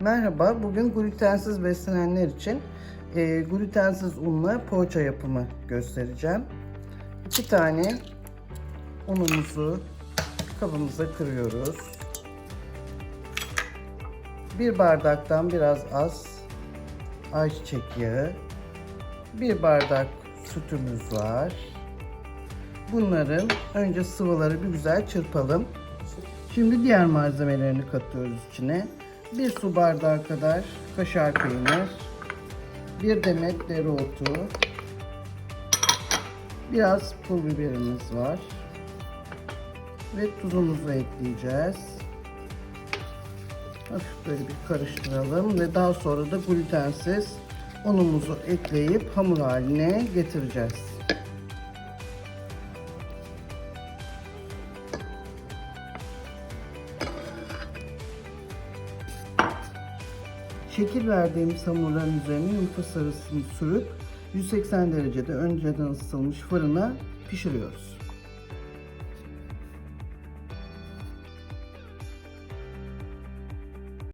Merhaba, bugün glutensiz beslenenler için e, glutensiz unla poğaça yapımı göstereceğim. İki tane unumuzu kabımıza kırıyoruz. Bir bardaktan biraz az ayçiçek yağı, bir bardak sütümüz var. Bunların önce sıvıları bir güzel çırpalım. Şimdi diğer malzemelerini katıyoruz içine. Bir su bardağı kadar kaşar peynir, bir demet dereotu, biraz pul biberimiz var ve tuzumuzu ekleyeceğiz. Hafif böyle bir karıştıralım ve daha sonra da glutensiz unumuzu ekleyip hamur haline getireceğiz. Şekil verdiğimiz hamurların üzerine yumurta sarısını sürüp 180 derecede önceden ısıtılmış fırına pişiriyoruz.